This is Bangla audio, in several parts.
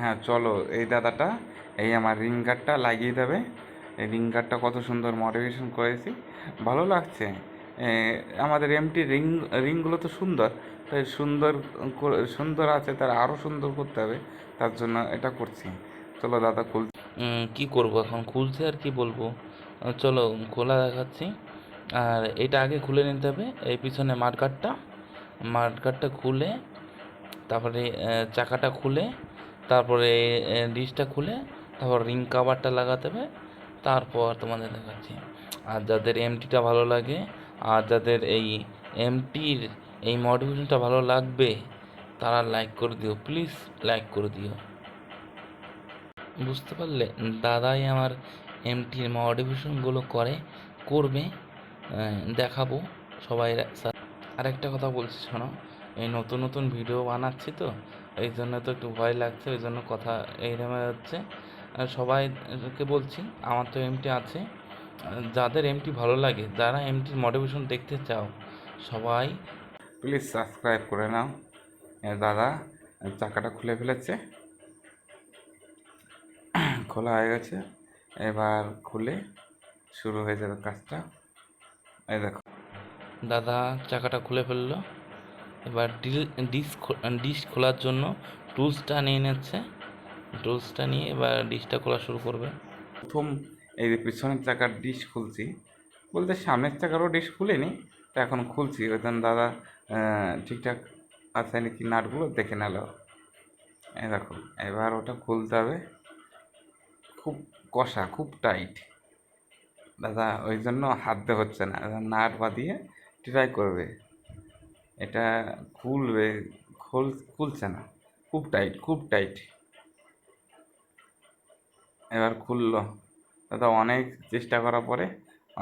হ্যাঁ চলো, এই দাদাটা, এই আমার রিং গার্ডটা লাগিয়ে দেবে। এই রিং গার্ডটা কত সুন্দর মডিফিকেশন করেছি। ভালো লাগছে। আমাদের এমটি রিং রিংগুলো তো সুন্দর, তাই সুন্দর সুন্দর আছে, তার আরও সুন্দর করতে হবে, তার জন্য এটা করছি। চলো, দাদা খুল কি করব এখন? খুলছে আর কি বলব? চলো, খোলা দেখাচ্ছি। আর এটা আগে খুলে নিতে হবে, এই পিছনে মার্কারটা মার্কারটা খুলে, তারপরে চাকাটা খুলে তারপরে ডিশটা খুলে তারপর রিং কাভারটা লাগাতে হবে, তারপর তোমাদের দেখাচ্ছি। আর যাদের এমটিটা ভালো লাগে, আর যাদের এই এমটির এই মডিফিকেশনটা ভালো লাগবে, তারা লাইক করে দিও প্লিজ লাইক করে দিও। বুঝতে পারলে? দাদাই আমার এমটির মডিফিকেশনগুলো করে, করবে দেখাবো সবাই আরেকটা কথা বলছি, শোনো, এই নতুন নতুন ভিডিও বানাচ্ছি তো এই জন্য তো একটু ভয় লাগছে ওই জন্য কথা এইরকম হচ্ছে। সবাইকে বলছি আমার তো এমটি আছে। যাদের এমটি ভালো লাগে যারা এমটির মডিফিকেশন দেখতে চাও সবাই প্লিজ সাবস্ক্রাইব করে নাও। দাদা চাকাটা খুলে ফেলেছে। খোলা হয়ে গেছে। এবার খুলে শুরু হয়ে যাবে কাজটা। এই দেখো। দাদা চাকাটা খুলে ফেলল। এবার ডিশ ডিশ খোলার জন্য টুলসটা নিয়ে নিচ্ছে। টুলসটা নিয়ে এবার ডিশটা খোলা শুরু করবে। প্রথম এই যে পিছনের চাকার ডিশ খুলছি, বলতে সামনের চাকারও ডিশ খুলিনি, তা এখন খুলছি। ওই জন্য দাদা ঠিকঠাক আছে নাকি নাটগুলো দেখে নিল। এই দেখো, এবার ওটা খুলতে হবে। খুব কষা, খুব টাইট। দাদা, ওই জন্য হাত দিয়ে হচ্ছে না। নাট বাঁধিয়ে ট্রাই করবে। এটা খুলবে, খোল, খুলছে না। খুব টাইট খুব টাইট এবার খুললো। দাদা, অনেক চেষ্টা করার পরে,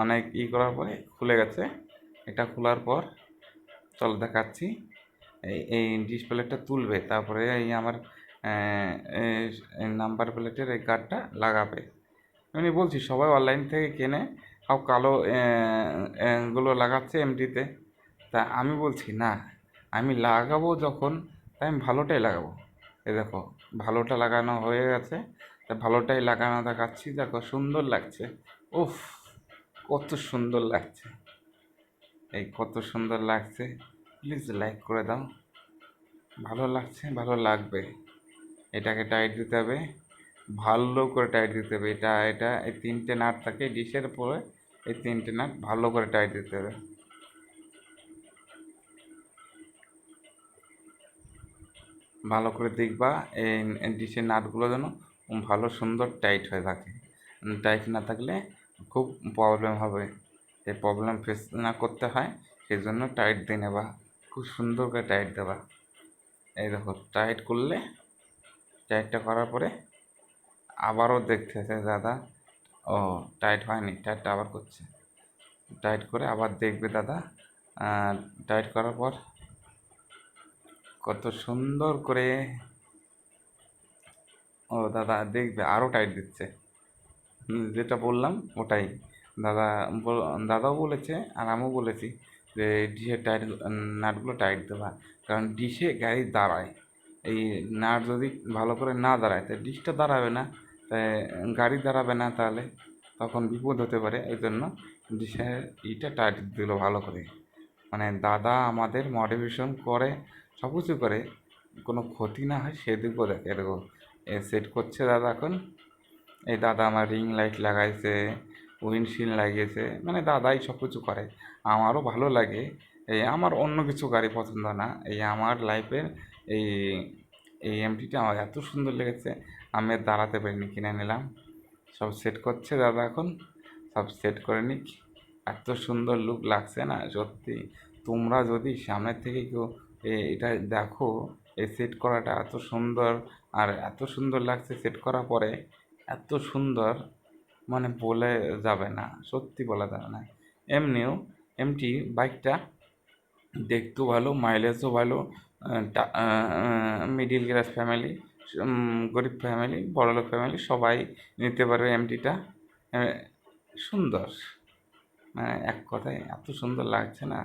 অনেক ই করার পরে খুলে গেছে। এটা খোলার পর, চল দেখাচ্ছি। এই এই ডিসপ্লেটা তুলবে, তারপরে এই আমার নাম্বার প্লেটের এই কার্ডটা লাগাবে। এমনি বলছি, সবাই অনলাইন থেকে কেনে, সব কালো গুলো লাগাচ্ছে এমডিতে তা আমি বলছি, না, আমি লাগাবো যখন, তাই আমি ভালোটাই লাগাবো। এই দেখো, ভালোটা লাগানো হয়ে গেছে। তা ভালোটাই লাগানো দেখাচ্ছি, দেখো সুন্দর লাগছে। উফ, কত সুন্দর লাগছে। এই কত সুন্দর লাগছে। প্লিজ লাইক করে দাও। ভালো লাগছে, ভালো লাগবে। এটাকে টাইট দিতে হবে। ভালো করে টাইট দিতে হবে। এটা এটা, এই তিনটে নাট থাকে ডিশের পরে এই তিনটে নাট ভালো করে টাইট দিতে হবে। ভালো করে দেখবা এই ডিশের নাটগুলো যেন ভালো, সুন্দর টাইট হয়ে থাকে। টাইট না থাকলে খুব প্রবলেম হবে। এই প্রবলেম ফেস না করতে হয় সেই জন্য টাইট দিয়ে নেবা। খুব সুন্দর করে টাইট দেবা। এই দেখো টাইট করলে টাইটটা করার পরে আবারও দেখতেছে দাদা, ও টাইট হয়নি টাইটটা আবার করছে। টাইট করে আবার দেখবে দাদা টাইট করার পর কত সুন্দর করে। ও দাদা দেখবে আরও টাইট দিচ্ছে। যেটা বললাম ওটাই। দাদা দাদাও বলেছে আর আমিও বলেছি যে ডিশের টাইট নাটগুলো টাইট দেবা। কারণ ডিশে গাড়ি দাঁড়ায়। এই নাট যদি ভালো করে না দাঁড়ায় তাই ডিশটা দাঁড়াবে না। তাই গাড়ি দাঁড়াবে না তাহলে তখন বিপদ হতে পারে। এই জন্য ডিশের ইটা টাইট দিল ভালো করে। মানে দাদা আমাদের মডিফিকেশন করে সব কিছু করে, কোনো ক্ষতি না হয় সেদিকেও দেখে। এরকম সেট করছে দাদা এখন। এই দাদা আমার রিং লাইট লাগাইছে উইন্ডশিল্ড লাগিয়েছে মানে দাদাই সব কিছু করে। আমারও ভালো লাগে। এই আমার অন্য কিছু গাড়ি পছন্দ না। এই আমার লাইফের এই এই এমটিটা আমার এত সুন্দর লেগেছে, আমি দাঁড়াতে পারিনি, কিনে নিলাম। সব সেট করছে দাদা এখন। সব সেট করে নিক। এত সুন্দর লুক লাগছে না, সত্যি। তোমরা যদি সামনের থেকে কেউ এ- এটা দেখো এই সেট করাটা এত সুন্দর, আর এত সুন্দর লাগছে সেট করার পরে, এত সুন্দর মানে বলে যাবে না, সত্যি বলা যাবে না। এমনিও, এমটি বাইকটা দেখতেও ভালো মাইলেজও ভালো মিডিল ক্লাস ফ্যামিলি গরিব ফ্যামিলি বড়লোক ফ্যামিলি সবাই নিতে পারবে এমটিটা। সুন্দর। মানে এক কথায় এত সুন্দর লাগছে না।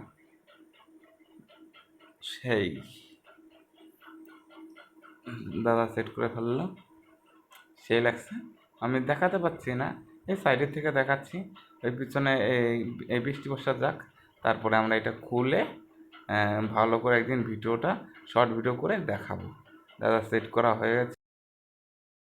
সেই দাদা সেট করে ফেলল। সেই লাগছে। আমি দেখাতে পাচ্ছি না। এই সাইডের থেকে দেখাচ্ছি। ওই পিছনে এই বৃষ্টি বর্ষা যাক। তারপরে আমরা এটা খুলে ভালো করে একদিন ভিডিওটা শর্ট ভিডিও করে দেখাবো। দাদা সেট করা হয়ে গেছে।